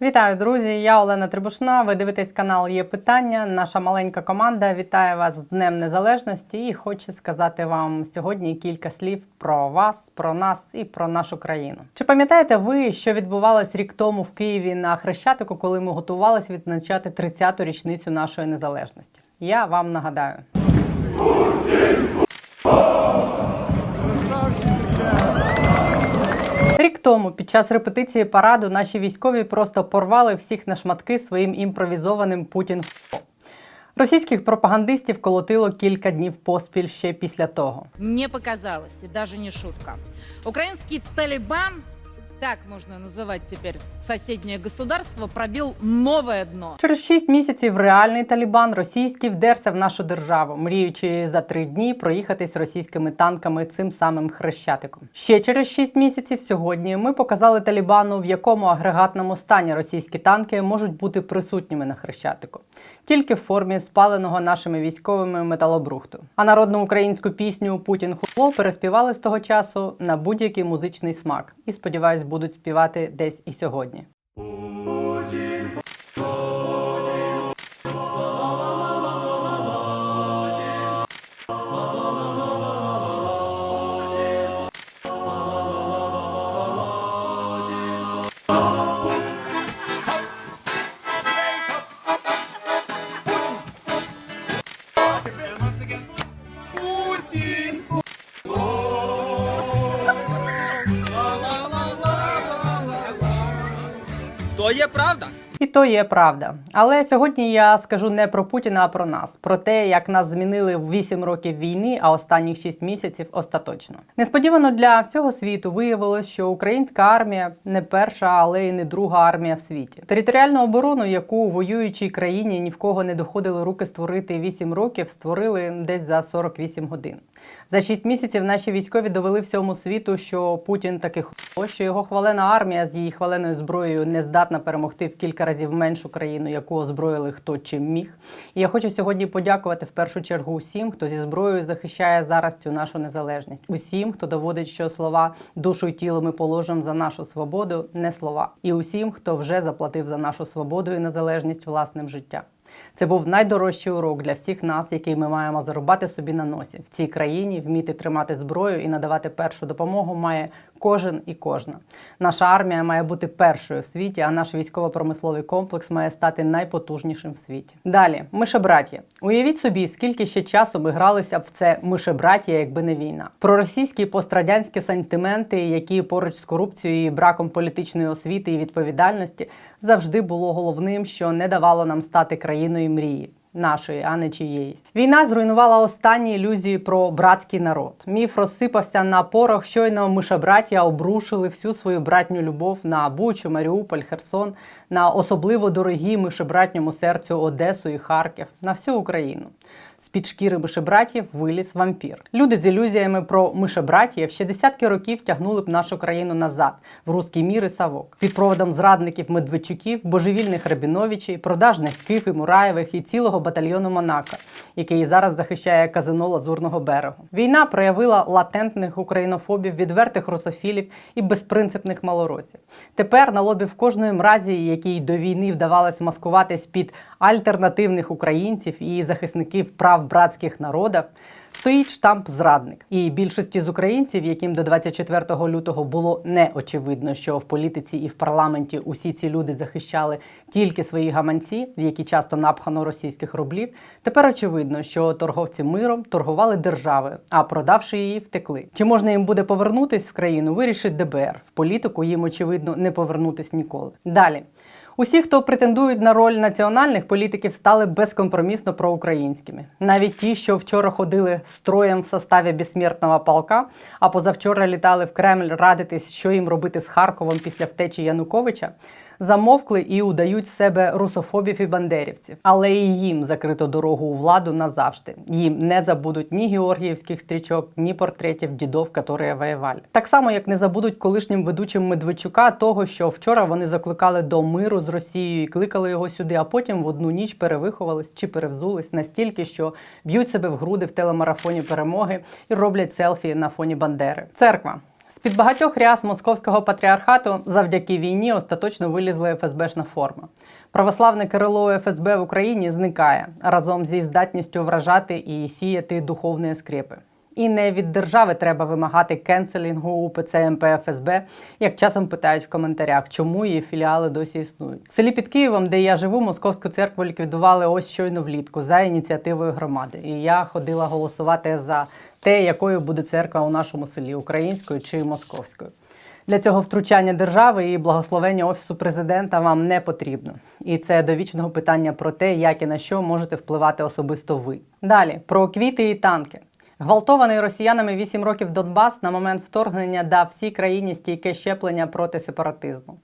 Вітаю, друзі! Я Олена Трибушна. Ви дивитесь канал Є питання. Наша маленька команда вітає вас з Днем Незалежності і хоче сказати вам сьогодні кілька слів про вас, про нас і про нашу країну. Чи пам'ятаєте ви, що відбувалось рік тому в Києві на Хрещатику, коли ми готувалися відзначати 30-ту річницю нашої незалежності? Я вам нагадаю. Під час репетиції параду наші військові просто порвали всіх на шматки своїм імпровізованим Путін. Російських пропагандистів колотило кілька днів поспіль ще після того. Не показалось, і даже не шутка. Український Талибан, так можно называть теперь соседнее государство, пробил новое дно. Через шість місяців реальний Талібан російський вдерся в нашу державу, мріючи за три дні проїхатись російськими танками цим самим хрещатиком. Ще через шість місяців сьогодні ми показали Талібану, в якому агрегатному стані російські танки можуть бути присутніми на хрещатику, тільки в формі спаленого нашими військовими металобрухту. А народну українську пісню Путін хуйло переспівали з того часу на будь-який музичний смак. І сподіваюсь, будуть співати десь і сьогодні. То є правда. І то є правда. Але сьогодні я скажу не про Путіна, а про нас, про те, як нас змінили в 8 років війни, а останніх 6 місяців остаточно. Несподівано для всього світу виявилось, що українська армія не перша, але й не друга армія в світі. Територіальну оборону, яку воюючій країні ні в кого не доходили руки створити 8 років, створили десь за 48 годин. За 6 місяців наші військові довели всьому світу, що Путін таки хуйло, що його хвалена армія з її хваленою зброєю не здатна перемогти в кілька разів меншу країну, яку озброїли хто чим міг. І я хочу сьогодні подякувати в першу чергу усім, хто зі зброєю захищає зараз цю нашу незалежність. Усім, хто доводить, що слова душу і тіло ми положимо за нашу свободу, не слова. І усім, хто вже заплатив за нашу свободу і незалежність власним життям. Це був найдорожчий урок для всіх нас, який ми маємо зарубати собі на носі. В цій країні вміти тримати зброю і надавати першу допомогу має кожен і кожна. Наша армія має бути першою в світі, а наш військово-промисловий комплекс має стати найпотужнішим в світі. Далі, мишебраття. Уявіть собі, скільки ще часу ми гралися б в це мишебраття, якби не війна. Проросійські пострадянські сантименти, які поруч з корупцією і браком політичної освіти і відповідальності завжди було головним, що не давало нам стати країною мрії. Нашої, а не чиєїсь. Війна зруйнувала останні ілюзії про братський народ. Міф розсипався на порох. Щойно мишебраття обрушили всю свою братню любов на Бучу, Маріуполь, Херсон, на особливо дорогі мишебратньому серцю Одесу і Харків, на всю Україну. З-під шкіри мишебратів виліз вампір. Люди з ілюзіями про мишебратів ще десятки років тягнули б нашу країну назад в руський мір і савок. Під проводом зрадників Медведчуків, божевільних Рабіновичів, продажних Киф і Мураєвих і цілого батальйону Монако, який зараз захищає казино Лазурного берегу. Війна проявила латентних українофобів, відвертих русофілів і безпринципних малоросів. Тепер на лобі в кожної мразі, якій до війни вдавалось маскуватись під альтернативних українців і захисників прав братських народів. Стоїть штамп зрадник, і більшості з українців, яким до 24 лютого було не очевидно, що в політиці і в парламенті усі ці люди захищали тільки свої гаманці, в які часто напхано російських рублів. Тепер очевидно, що торговці миром торгували державою, а продавши її, втекли. Чи можна їм буде повернутись в країну? Вирішить ДБР. В політику їм очевидно не повернутись ніколи. Далі. Усі, хто претендують на роль національних політиків, стали безкомпромісно проукраїнськими. Навіть ті, що вчора ходили строєм в составі безсмертного полка, а позавчора літали в Кремль радитись, що їм робити з Харковом після втечі Януковича. Замовкли і удають себе русофобів і бандерівців, але і їм закрито дорогу у владу назавжди. Їм не забудуть ні георгіївських стрічок, ні портретів дідов, які воювали. Так само, як не забудуть колишнім ведучим Медведчука того, що вчора вони закликали до миру з Росією і кликали його сюди, а потім в одну ніч перевиховались чи перевзулись настільки, що б'ють себе в груди в телемарафоні перемоги і роблять селфі на фоні Бандери. Церква. З-під багатьох ряс московського патріархату завдяки війні остаточно вилізла ФСБшна форма. Православне крило ФСБ в Україні зникає разом зі здатністю вражати і сіяти духовні скрепи. І не від держави треба вимагати кенселінгу УПЦ МП ФСБ, як часом питають в коментарях, чому її філіали досі існують. В селі під Києвом, де я живу, московську церкву ліквідували ось щойно влітку за ініціативою громади. І я ходила голосувати за те, якою буде церква у нашому селі українською чи московською. Для цього втручання держави і благословення офісу президента вам не потрібно. І це до вічного питання про те, як і на що можете впливати особисто ви. Далі про квіти і танки. Гвалтований росіянами 8 років Донбас на момент вторгнення дав всій країні стійке щеплення проти сепаратизму.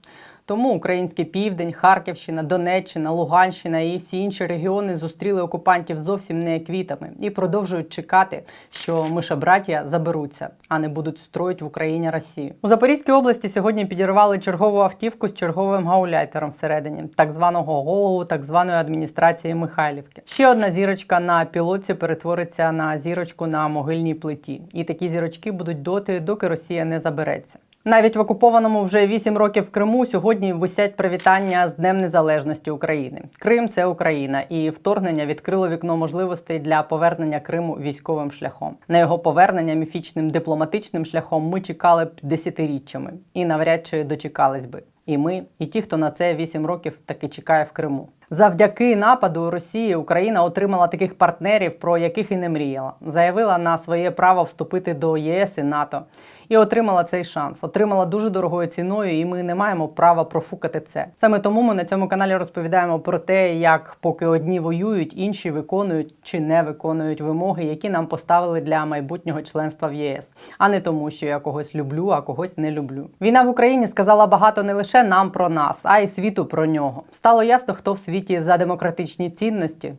Тому український південь, Харківщина, Донеччина, Луганщина і всі інші регіони зустріли окупантів зовсім не квітами і продовжують чекати, що мишебраття заберуться, а не будуть строїть в Україні Росію. У Запорізькій області сьогодні підірвали чергову автівку з черговим гауляйтером всередині, так званого голову так званої адміністрації Михайлівки. Ще одна зірочка на пілотці перетвориться на зірочку на могильній плиті, і такі зірочки будуть доти, доки Росія не забереться. Навіть в окупованому вже 8 років Криму сьогодні висять привітання з Днем Незалежності України. Крим це Україна, і вторгнення відкрило вікно можливостей для повернення Криму військовим шляхом. На його повернення міфічним дипломатичним шляхом ми чекали б десятиріччями і навряд чи дочекались би. І ми, і ті, хто на це 8 років таки чекає в Криму. Завдяки нападу Росії Україна отримала таких партнерів, про яких і не мріяла. Заявила на своє право вступити до ЄС і НАТО і отримала цей шанс. Отримала дуже дорогою ціною, і ми не маємо права профукати це. Саме тому ми на цьому каналі розповідаємо про те, як поки одні воюють, інші виконують чи не виконують вимоги, які нам поставили для майбутнього членства в ЄС, а не тому, що я когось люблю, а когось не люблю. Війна в Україні сказала багато не лише нам про нас, а й світу про нього. Стало ясно, хто в світі за демократичні цінності,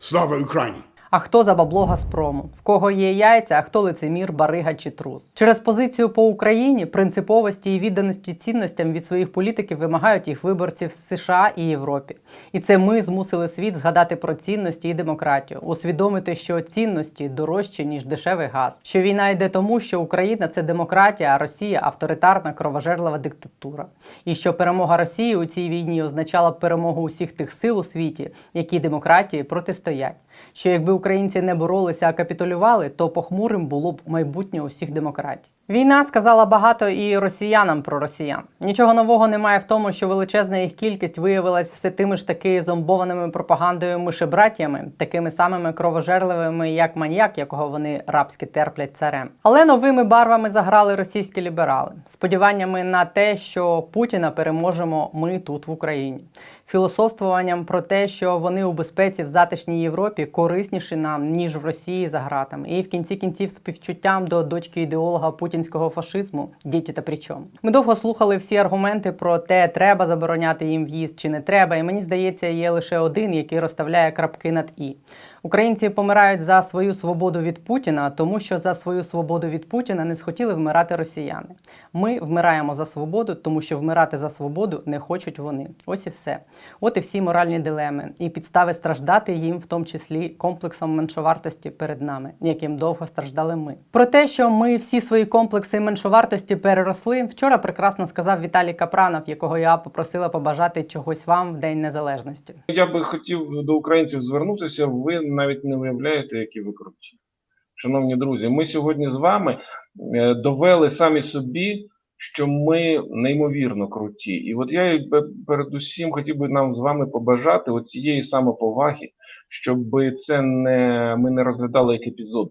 Слава Україні! А хто за бабло Газпрому, в кого є яйця, а хто лицемір, барига чи трус. Через позицію по Україні, принциповості і відданості цінностям від своїх політиків вимагають їх виборців з США і Європі. І це ми змусили світ згадати про цінності і демократію, усвідомити, що цінності дорожчі ніж дешевий газ. Що війна йде тому, що Україна це демократія, а Росія авторитарна кровожерлива диктатура. І що перемога Росії у цій війні означала перемогу усіх тих сил у світі, які демократії протистоять що якби українці не боролися, а капітулювали, то похмурим було б майбутнє усіх демократій. Війна сказала багато і росіянам про росіян. Нічого нового немає в тому, що величезна їх кількість виявилась все тими ж таки зомбованими пропагандою мишебратями, такими самими кровожерливими, як маньяк, якого вони рабськи терплять царем. Але новими барвами заграли російські ліберали, сподіваннями на те, що Путіна переможемо ми тут в Україні філософствуванням про те, що вони у безпеці в затишній Європі корисніші нам ніж в Росії за гратами, і в кінці кінців співчуттям до дочки ідеолога путінського фашизму діти та причому. Ми довго слухали всі аргументи про те, треба забороняти їм в'їзд чи не треба. І мені здається, є лише один, який розставляє крапки над і. Українці помирають за свою свободу від Путіна, тому що за свою свободу від Путіна не схотіли вмирати росіяни. Ми вмираємо за свободу, тому що вмирати за свободу не хочуть вони. Ось і все. От і всі моральні дилеми, і підстави страждати їм, в тому числі комплексом меншовартості перед нами, яким довго страждали ми. Про те, що ми всі свої комплекси меншовартості переросли, вчора прекрасно сказав Віталій Капранов, якого я попросила побажати чогось вам в День Незалежності. Я би хотів до українців звернутися. Ви навіть не уявляєте, які ви круті. Шановні друзі, ми сьогодні з вами е, довели самі собі, що ми неймовірно круті. І от я передусім хотів би нам з вами побажати оцієї самоповаги, щоб це не ми не розглядали як епізод.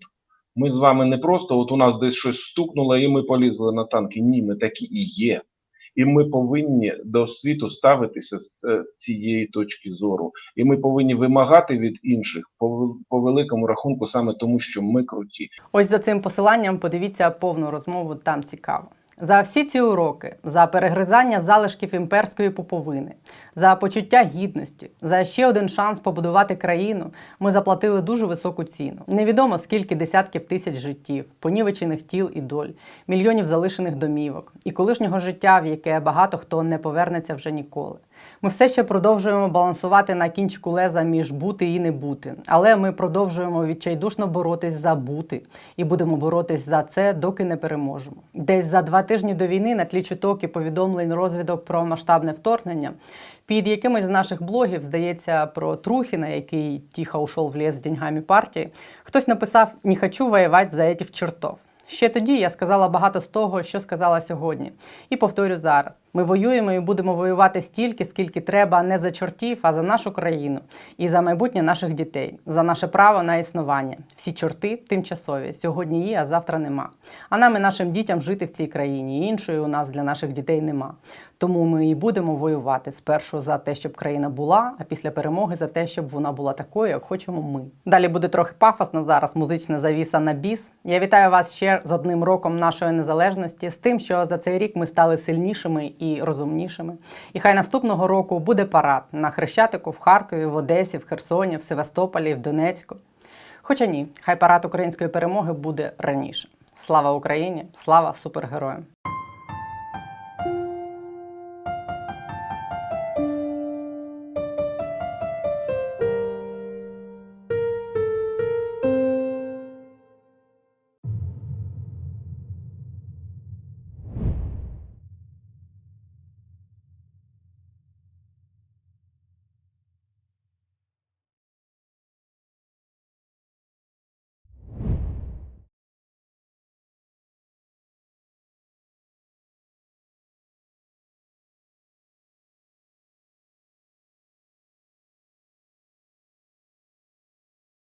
Ми з вами не просто от у нас десь щось стукнуло, і ми полізли на танки. Ні, ми такі і є. І ми повинні до світу ставитися з е, цієї точки зору. І ми повинні вимагати від інших по, по великому рахунку саме тому, що ми круті. Ось за цим посиланням подивіться повну розмову, там цікаво. За всі ці уроки, за перегризання залишків імперської пуповини, за почуття гідності, за ще один шанс побудувати країну, ми заплатили дуже високу ціну. Невідомо скільки десятків тисяч життів, понівечених тіл і доль, мільйонів залишених домівок і колишнього життя, в яке багато хто не повернеться вже ніколи. Ми все ще продовжуємо балансувати на кінчику леза між бути і не бути. Але ми продовжуємо відчайдушно боротись за бути і будемо боротись за це, доки не переможемо. Десь за два тижні до війни на тлі чуток і повідомлень розвідок про масштабне вторгнення. Під якимось з наших блогів, здається, про Трухіна, який тихо ушов в ліс з деньгами партії, хтось написав «Не хочу воювати за этих чертов». Ще тоді я сказала багато з того, що сказала сьогодні, і повторю зараз: ми воюємо і будемо воювати стільки, скільки треба не за чортів, а за нашу країну і за майбутнє наших дітей, за наше право на існування. Всі чорти тимчасові. Сьогодні є, а завтра нема. А нам і нашим дітям жити в цій країні. Іншої у нас для наших дітей нема. Тому ми і будемо воювати спершу за те, щоб країна була, а після перемоги за те, щоб вона була такою, як хочемо ми. Далі буде трохи пафосно зараз. Музична завіса на біс. Я вітаю вас ще з одним роком нашої незалежності, з тим, що за цей рік ми стали сильнішими і розумнішими. І хай наступного року буде парад на Хрещатику, в Харкові, в Одесі, в Херсоні, в Севастополі, в Донецьку. Хоча ні, хай парад української перемоги буде раніше. Слава Україні! Слава супергероям!